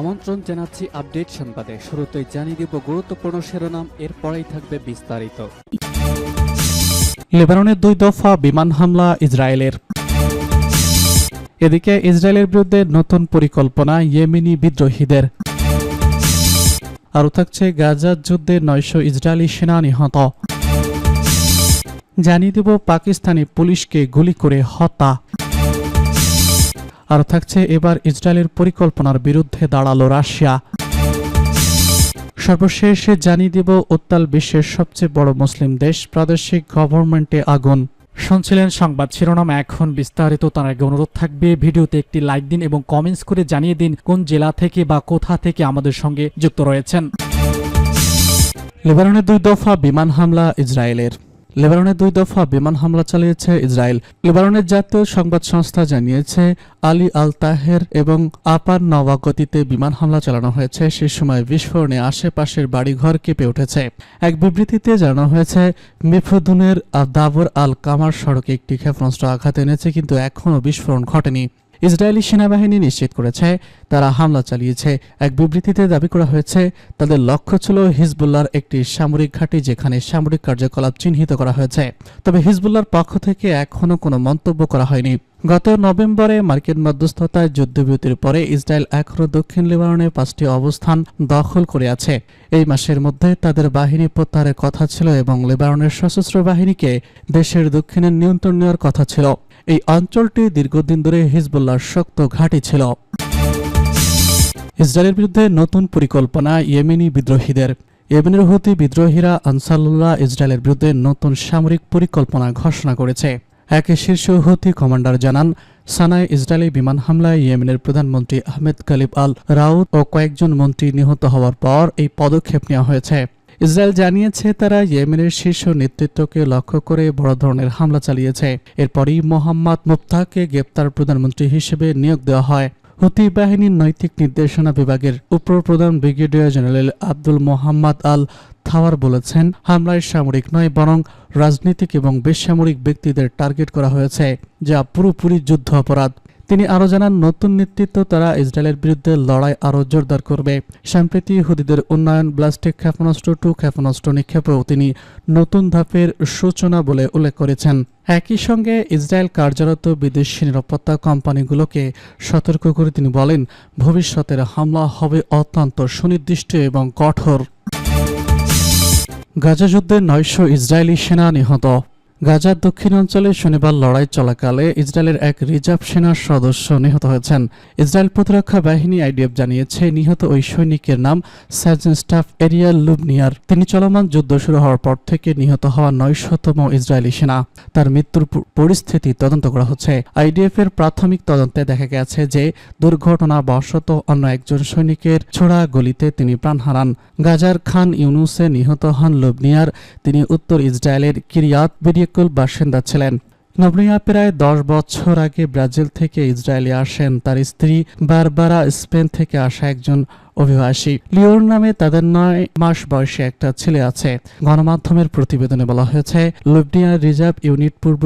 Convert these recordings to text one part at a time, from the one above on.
আমন্ত্রণ জানাচ্ছি আপডেট সংবাদে। শুরুতেই জানিয়ে দিব গুরুত্বপূর্ণ শিরোনাম, এরপরেই থাকবে বিস্তারিত। লেবাননের দুই দফা বিমান হামলা ইসরায়েলের। এদিকে ইসরায়েলের বিরুদ্ধে নতুন পরিকল্পনা ইয়েমেনি বিদ্রোহীদের। আরও থাকছে গাজার যুদ্ধে নয়শো ইসরায়েলি সেনা নিহত। জানিয়ে দেব পাকিস্তানি পুলিশকে গুলি করে হত্যা। আরও থাকছে এবার ইসরায়েলের পরিকল্পনার বিরুদ্ধে দাঁড়াল রাশিয়া। সর্বশেষ জানিয়ে দেব, উত্তাল বিশ্বের সবচেয়ে বড় মুসলিম দেশ, প্রাদেশিক গভর্নমেন্টে আগুন। শুনছিলেন সংবাদ শিরোনাম, এখন বিস্তারিত, তার আগে অনুরোধ থাকবে, ভিডিওতে একটি লাইক দিন এবং কমেন্টস করে জানিয়ে দিন কোন জেলা থেকে বা কোথা থেকে আমাদের সঙ্গে যুক্ত রয়েছেন। লেবাননের দুই দফা বিমান হামলা ইসরায়েলের। লেবাননের দুই দফা বিমান হামলা চালিয়েছে ইসরায়েল। লেবাননের জাতীয় সংবাদ সংস্থা জানিয়েছে, আলী আল তাহের এবং আপার নওয়া গতিতে বিমান হামলা চালানো হয়েছে। সে সময় বিস্ফোরণে আশেপাশের বাড়িঘর কেঁপে উঠেছে। এক বিবৃতিতে জানানো হয়েছে, মিফুদুনের দাবর আল কামার সড়কে একটি ক্ষেপণাস্ত্র আঘাত এনেছে, কিন্তু এখনও বিস্ফোরণ ঘটেনি। ইসরায়েলি সেনাবাহিনী নিশ্চিত করেছে, তারা হামলা চালিয়েছে। এক বিবৃতিতে দাবি করা হয়েছে, তাদের লক্ষ্য ছিল হিজবুল্লাহর একটি সামরিক ঘাঁটি যেখানে সামরিক কার্যকলাপ চিহ্নিত করা হয়েছে। তবে হিজবুল্লাহর পক্ষ থেকে এখনও কোনো মন্তব্য করা হয়নি। গত নভেম্বরে মার্কিন মধ্যস্থতায় যুদ্ধবিরতির পরে ইসরায়েল এখনও দক্ষিণ লেবাননে পাঁচটি অবস্থান দখল করে আছে। এই মাসের মধ্যে তাদের বাহিনী প্রত্যাহারের কথা ছিল এবং লেবাননের সশস্ত্র বাহিনীকে দেশের দক্ষিণের নিয়ন্ত্রণ নেওয়ার কথা ছিল। এই অঞ্চলটি দীর্ঘদিন ধরে হিজবুল্লাহর শক্ত ঘাঁটি ছিল। ইসরায়েলের বিরুদ্ধে নতুন পরিকল্পনা ইয়েমেনি বিদ্রোহীদের। ইয়েমেনের হুতি বিদ্রোহীরা আনসারুল্লাহ ইসরায়েলের বিরুদ্ধে নতুন সামরিক পরিকল্পনা ঘোষণা করেছে। এক শীর্ষ হুতি কমান্ডার জানান সানায় ইসরায়েলি বিমান হামলায় ইয়েমেনের প্রধানমন্ত্রী আহমেদ কালিব আল রাউত ও কয়েকজন মন্ত্রী নিহত হওয়ার পর এই পদক্ষেপ নেওয়া হয়েছে। ইসরায়েল জানিয়েছে তারা ইয়েমেনের শীর্ষ নেতৃত্বকে লক্ষ্য করে বড় ধরনের হামলা চালিয়েছে। এরপরই মোহাম্মদ মুফতাকে গ্রেপ্তার প্রধানমন্ত্রী হিসেবে নিয়োগ দেওয়া হয়। হুতি বাহিনীর নৈতিক নির্দেশনা বিভাগের উপপ্রধান ব্রিগেডিয়ার জেনারেল আব্দুল মোহাম্মদ আল থাওয়ার বলেছেন, হামলায় সামরিক নয়, বরং রাজনৈতিক এবং বেসামরিক ব্যক্তিদের টার্গেট করা হয়েছে, যা পুরোপুরি যুদ্ধ অপরাধ। তিনি আরও জানান, নতুন নেতৃত্ব তারা ইসরায়েলের বিরুদ্ধে লড়াই আরও জোরদার করবে। সম্প্রতি হুদিদের উন্নয়ন, ব্লাস্টিক ক্ষেপণাস্ত্র টু ক্ষেপণাস্ত্র নিক্ষেপেও তিনি নতুন ধাপের সূচনা বলে উল্লেখ করেছেন। একই সঙ্গে ইসরায়েল কার্যরত বিদেশি নিরাপত্তা কোম্পানিগুলোকে সতর্ক করে তিনি বলেন, ভবিষ্যতের হামলা হবে অত্যন্ত সুনির্দিষ্ট এবং কঠোর। গাজা যুদ্ধে নয়শো ইসরায়েলি সেনা নিহত। গাজার দক্ষিণাঞ্চলে শনিবার লড়াই চলাকালে ইসরায়েলের এক রিজার্ভ সেনার সদস্য নিহত হয়েছেন। ইসরায়েল প্রতিরক্ষা বাহিনী আইডিএফ জানিয়েছে, নিহত ওই সৈনিকের নাম সার্জেন্ট স্টাফ এরিয়াল লুবনিয়ার। তিনি চলমান যুদ্ধ শুরু হওয়ার পর থেকে নিহত হওয়া নয়শতম ইসরায়েলি সেনা। তার মৃত্যুর পরিস্থিতি তদন্ত করা হচ্ছে। আইডিএফ এর প্রাথমিক তদন্তে দেখা গেছে যে দুর্ঘটনা বশত অন্য একজন সৈনিকের ছোড়া গলিতে তিনি প্রাণ হারান। গাজার খান ইউনুসে নিহত হন লুবনিয়ার। তিনি উত্তর ইসরায়েলের কিরিয়াত বেরিয়েকুল বাসিন্দা ছিলেন। নবনিয়া প্রায় দশ বছর আগে ব্রাজিল থেকে ইসরায়েলে আসেন। তার স্ত্রী বারবারা স্পেন থেকে আসা একজন অভিবাসী। লিওর নামে তাদের নয় মাস বয়সে একটা ছেলে আছে। গণমাধ্যমের প্রতিবেদনে বলা হয়েছে লুবনিয়া রিজার্ভ ইউনিট পূর্ব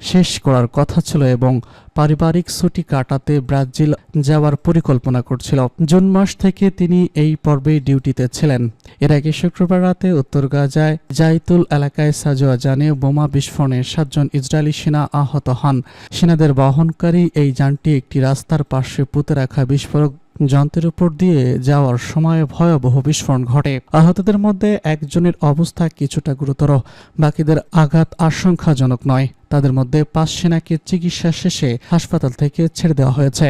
শেষ করার কথা ছিল এবং পারিবারিক ছুটি কাটাতে ব্রাজিল যাওয়ার পরিকল্পনা করছিল। জুন মাস থেকে তিনি এই পর্বে ডিউটিতে ছিলেন। এর আগে শুক্রবার রাতে উত্তর গাজায় জাইতুল এলাকায় সাজোয়া জানে বোমা বিস্ফোরণে সাতজন ইসরায়েলি সেনা আহত হন। সেনাদের বহনকারী এই যানটি একটি রাস্তার পাশে পুঁতে রাখা বিস্ফোরক যন্ত্রের উপর দিয়ে যাওয়ার সময় ভয়াবহ বিস্ফোরণ ঘটে। আহতদের মধ্যে একজনের অবস্থা কিছুটা গুরুতর, বাকিদের আঘাত আশঙ্কাজনক নয়। তাদের মধ্যে পাঁচ সেনাকে চিকিৎসা শেষে হাসপাতাল থেকে ছেড়ে দেওয়া হয়েছে।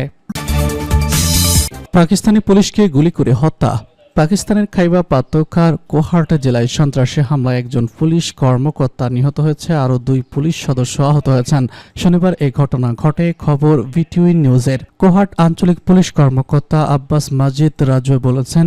পাকিস্তানি পুলিশকে গুলি করে হত্যা। পাকিস্তানের খাইবা পাতকার কোহার্ট জেলায় সন্ত্রাসী হামলায় একজন পুলিশ কর্মকর্তা নিহত হয়েছে, আরও দুই পুলিশ সদস্য আহত হয়েছেন। শনিবার এই ঘটনা ঘটে, খবর ভিটিউই নিউজের। কোহাট আঞ্চলিক পুলিশ কর্মকর্তা আব্বাস মাজিদ রাজু বলেছেন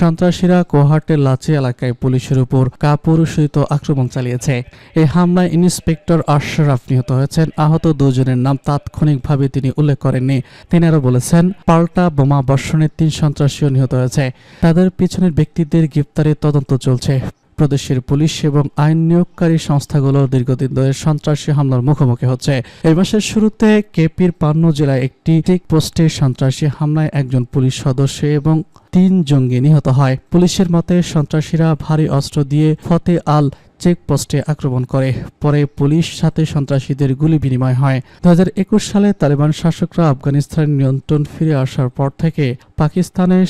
সন্ত্রাসীরা কোহাটের লাচি এলাকায় পুলিশের উপর কাপুরুষিত আক্রমণ চালিয়েছে। এই হামলায় ইন্সপেক্টর আশরাফ নিহত হয়েছেন। আহত দুজনের নাম তাৎক্ষণিকভাবে তিনি উল্লেখ করেননি। তিনি আরও বলেছেন, পাল্টা বোমা বর্ষণের তিন সন্ত্রাসীও নিহত হয়েছে। তাদের পিছনের ব্যক্তিদের গ্রেপ্তারের তদন্ত চলছে। প্রদেশের পুলিশ এবং আইন নিয়োগকারী সংস্থাগুলো দীর্ঘদিন ধরে সন্ত্রাসী হামলার মুখোমুখি হচ্ছে। এই মাসের শুরুতে কেপির পান্ন জেলায় একটি চেকপোস্টে সন্ত্রাসী হামলায় একজন পুলিশ সদস্য এবং তিন জঙ্গি নিহত হয়। পুলিশের মতে, সন্ত্রাসীরা ভারী অস্ত্র দিয়ে ফতে আল চেকপোস্টে আক্রমণ করে। পরে পুলিশ সাথে সন্ত্রাসীদের গুলি বিনিময় হয়। দু হাজার একুশ সালে তালেবান শাসকরা আফগানিস্তানের নিয়ন্ত্রণ ফিরে আসার পর থেকে পাকিস্তানের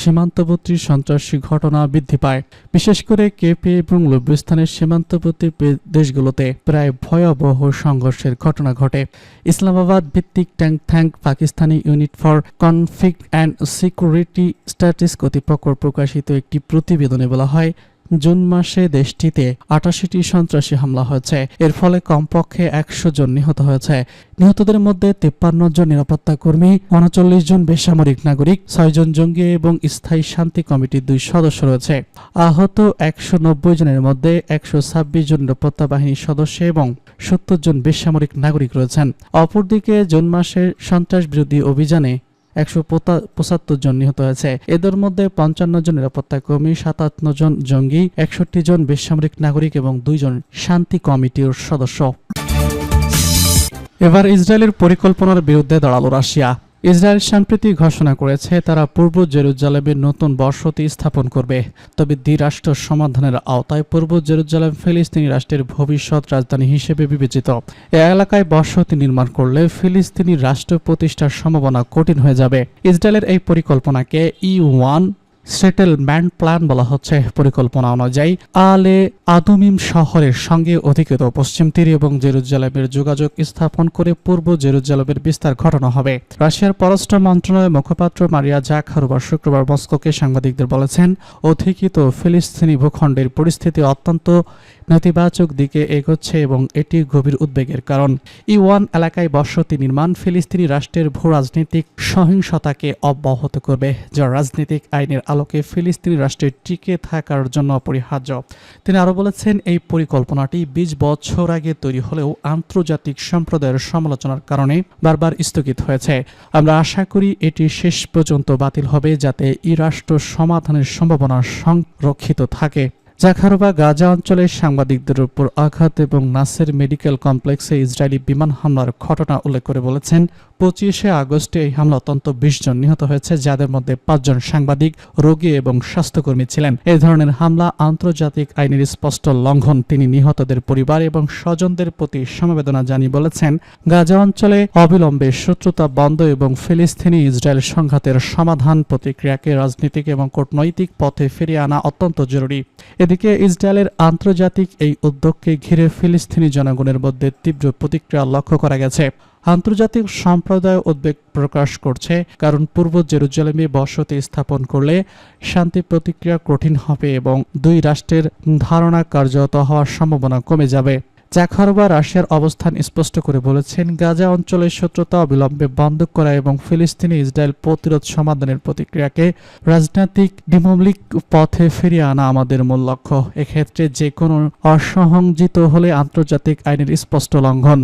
সীমান্তবর্তী সন্ত্রাসী ঘটনা বৃদ্ধি পায়। বিশেষ করে কেপি এবং লুবিস্তানের সীমান্তবর্তী দেশগুলোতে প্রায় ভয়াবহ সংঘর্ষের ঘটনা ঘটে। ইসলামাবাদ ভিত্তিক tank thank Pakistani unit for conflict and security studies কর্তৃপক্ষ প্রকাশিত একটি প্রতিবেদনে বলা হয় জুন মাসে দেশটিতে আটাশিটি সন্ত্রাসী হামলা হয়েছে। এর ফলে কমপক্ষে একশো জন নিহত হয়েছে। নিহতদের মধ্যে তিপ্পান্ন জন নিরাপত্তা কর্মী, উনচল্লিশ জন বেসামরিক নাগরিক ছয়জন জঙ্গি এবং স্থায়ী শান্তি কমিটির দুই সদস্য রয়েছে। আহত একশো নব্বই জনের মধ্যে একশো ছাব্বিশ জন নিরাপত্তা বাহিনীর সদস্য এবং সত্তর জন বেসামরিক নাগরিক রয়েছেন। অপরদিকে জুন মাসের সন্ত্রাস বিরোধী অভিযানে একশো পঁচাত্তর জন নিহত হয়েছে। এদের মধ্যে পঞ্চান্ন জন নিরাপত্তা কর্মী সাতান্ন জন জঙ্গি, একষট্টি জন বেসামরিক নাগরিক এবং দুইজন শান্তি কমিটির সদস্য। এবার ইসরায়েলের পরিকল্পনার বিরুদ্ধে দাঁড়াল রাশিয়া। ইসরায়েল সম্প্রতি ঘোষণা করেছে, তারা পূর্ব জেরুজালেমে নতুন বসতি স্থাপন করবে। তবে দ্বিরাষ্ট্র সমাধানের আওতায় পূর্ব জেরুজালেম ফিলিস্তিনি রাষ্ট্রের ভবিষ্যৎ রাজধানী হিসেবে বিবেচিত। এ এলাকায় বসতি নির্মাণ করলে ফিলিস্তিনি রাষ্ট্র প্রতিষ্ঠার সম্ভাবনা কঠিন হয়ে যাবে। ইসরায়েলের এই পরিকল্পনাকে ই ওয়ান সেটেলমেন্ট প্ল্যান বলা হচ্ছে পরিকল্পনা অনুযায়ী। আলে আদুমিম শহরের সঙ্গে অধিকৃত পশ্চিম তীর এবং জেরুজালেমের যোগাযোগ স্থাপন করে পূর্ব জেরুজালেমের বিস্তার ঘটানো হবে। রাশিয়ার পররাষ্ট্র মন্ত্রণালয়ের মুখপাত্র মারিয়া জাখারোবা শুক্রবার মস্কোকে সাংবাদিকদের বলেছেন, অধিকৃত ফিলিস্তিনি ভূখণ্ডের পরিস্থিতি অত্যন্ত নেতিবাচক দিকে এগোচ্ছে এবং এটি গভীর উদ্বেগের কারণ। ইওয়ান ওয়ান এলাকায় বসতি নির্মাণ ফিলিস্তিনি রাষ্ট্রের ভূ রাজনৈতিক সহিংসতাকে অব্যাহত করবে, যা রাজনৈতিক আইনের আলোকে ফিলিস্তিনি রাষ্ট্রের টিকে থাকার জন্য অপরিহার্য। তিনি আরও বলেছেন, এই পরিকল্পনাটি বিশ বছর আগে তৈরি হলেও আন্তর্জাতিক সম্প্রদায়ের সমালোচনার কারণে বারবার স্থগিত হয়েছে। আমরা আশা করি এটি শেষ পর্যন্ত বাতিল হবে যাতে ই রাষ্ট্র সমাধানের সম্ভাবনা সংরক্ষিত থাকে। জাখারোবা গাজা অঞ্চলে সাংবাদিকদের উপর আঘাত এবং নাসের মেডিকেল কমপ্লেক্সে ইসরায়েলি বিমান হামলার ঘটনা উল্লেখ করে বলেছেন, পঁচিশে আগস্টে এই হামলা অত্যন্ত বিশ জন নিহত হয়েছে, যাদের মধ্যে পাঁচজন সাংবাদিক, রোগী এবং স্বাস্থ্যকর্মী ছিলেন। এই ধরনের হামলা আন্তর্জাতিক আইনের স্পষ্ট লঙ্ঘন। তিনি নিহতদের পরিবার এবং স্বজনদের প্রতি সমবেদনা জানিয়ে বলেছেন, গাজা অঞ্চলে অবিলম্বে শত্রুতা বন্ধ এবং ফিলিস্তিনি ইসরায়েল সংঘাতের সমাধান প্রতিক্রিয়াকে রাজনৈতিক এবং কূটনৈতিক পথে ফিরিয়ে আনা অত্যন্ত জরুরি। এদিকে ইসরায়েলের আন্তর্জাতিক এই উদ্যোগকে ঘিরে ফিলিস্তিনি জনগণের মধ্যে তীব্র প্রতিক্রিয়া লক্ষ্য করা গেছে। আন্তর্জাতিক সম্প্রদায় উদ্বেগ প্রকাশ করছে, কারণ পূর্ব জেরুজালেমে বসতি স্থাপন করলে শান্তি প্রতিক্রিয়া কঠিন হবে এবং দুই রাষ্ট্রের ধারণা কার্যত হওয়ার সম্ভাবনা কমে যাবে। জাখারোবা রাশিয়ার অবস্থান স্পষ্ট করে বলেছেন, গাজা অঞ্চলের শত্রুতা অবিলম্বে বন্ধ করা এবং ফিলিস্তিনি ইসরায়েল প্রতিরোধ সমাধানের প্রতিক্রিয়াকে রাজনৈতিক ডিমোলিক পথে ফিরিয়ে আনা আমাদের মূল লক্ষ্য। এক্ষেত্রে যে কোনো অসহংজিত হলে আন্তর্জাতিক আইনের স্পষ্ট লঙ্ঘন।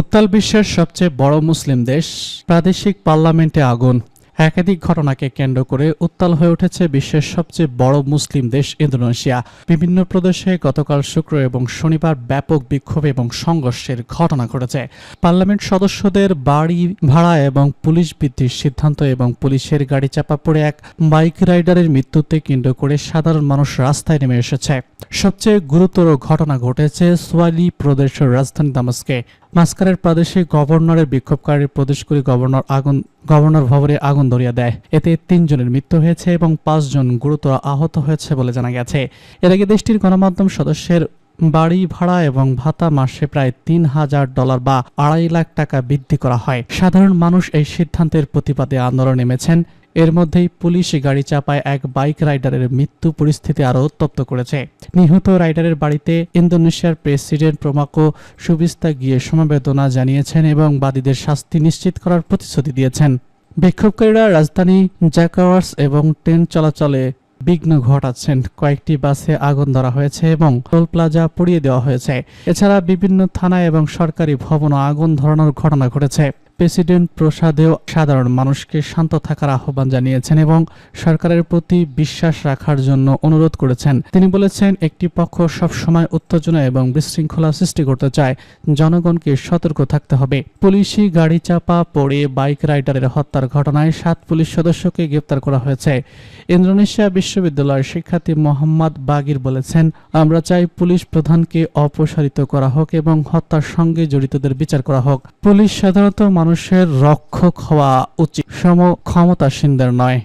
উত্তাল বিশ্বের সবচেয়ে বড় মুসলিম দেশ, প্রাদেশিক পার্লামেন্টে আগুন। একাধিক ঘটনাকে কেন্দ্র করে উত্তাল হয়ে উঠেছে বিশ্বের সবচেয়ে বড় মুসলিম দেশ ইন্দোনেশিয়া। বিভিন্ন প্রদেশে গতকাল শুক্র এবং শনিবার ব্যাপক বিক্ষোভ এবং সংঘর্ষের ঘটনা ঘটেছে। পার্লামেন্ট সদস্যদের বাড়ি ভাড়া এবং পুলিশ বৃদ্ধির সিদ্ধান্ত এবং পুলিশের গাড়ি চাপা পড়ে এক বাইক রাইডারের মৃত্যুতে কেন্দ্র করে সাধারণ মানুষ রাস্তায় নেমে এসেছে। সবচেয়ে গুরুতর ঘটনা ঘটেছে সোয়ালি প্রদেশের রাজধানী দামাস্কে। মাস্কারের প্রাদেশিক গভর্নরের বিক্ষোভকারী প্রদেশগুলি গভর্নর আগুন, গভর্নর ভবনে আগুন ধরিয়ে দেয়। এতে তিনজনের মৃত্যু হয়েছে এবং পাঁচজন গুরুতর আহত হয়েছে বলে জানা গেছে। এর আগে দেশটির গণমাধ্যম সদস্যের বাড়ি ভাড়া এবং ভাতা মাসে প্রায় তিন হাজার ডলার বা আড়াই লাখ টাকা বৃদ্ধি করা হয়। সাধারণ মানুষ এই সিদ্ধান্তের প্রতিবাদে আন্দোলনে নেমেছেন। এর মধ্যেই পুলিশ গাড়ি চাপায় এক বাইক রাইডারের মৃত্যু পরিস্থিতি আরও উত্তপ্ত করেছে। নিহত রাইডারের বাড়িতে ইন্দোনেশিয়ার প্রেসিডেন্ট প্রমাকো সুবিস্তা গিয়ে সমবেদনা জানিয়েছেন এবং বাদীদের শাস্তি নিশ্চিত করার প্রতিশ্রুতি দিয়েছেন। বিক্ষোভকারীরা রাজধানী জ্যাকাওয়ার্স এবং ট্রেন চলাচলে বিঘ্ন ঘটাচ্ছেন। কয়েকটি বাসে আগুন ধরা হয়েছে এবং টোল প্লাজা পুড়িয়ে দেওয়া হয়েছে। এছাড়া বিভিন্ন থানা এবং সরকারি ভবনও আগুন ধরানোর ঘটনা ঘটেছে। প্রেসিডেন্ট প্রসাদেও সাধারণ মানুষকে শান্ত থাকার আহ্বান জানিয়েছেন এবং সরকারের প্রতি বিশ্বাস রাখার জন্য অনুরোধ করেছেন। তিনি বলেছেন, একটি পক্ষ সবসময় উত্তেজনা এবং বিশৃঙ্খলা সৃষ্টি করতে চায়। জনগণকে সতর্ক থাকতে হবে। পুলিশি গাড়ি চাপা পড়ে বাইক রাইডারের হত্যার ঘটনায় সাত পুলিশ সদস্যকে গ্রেপ্তার করা হয়েছে। ইন্দোনেশিয়া বিশ্ববিদ্যালয়ের শিক্ষার্থী মোহাম্মদ বাগির বলেছেন, আমরা চাই পুলিশ প্রধানকে অপসারিত করা হোক এবং হত্যার সঙ্গে জড়িতদের বিচার করা হোক। পুলিশ সাধারণত মানুষের রক্ষক হওয়া উচিত। সম ক্ষমতাসীনদের নয়।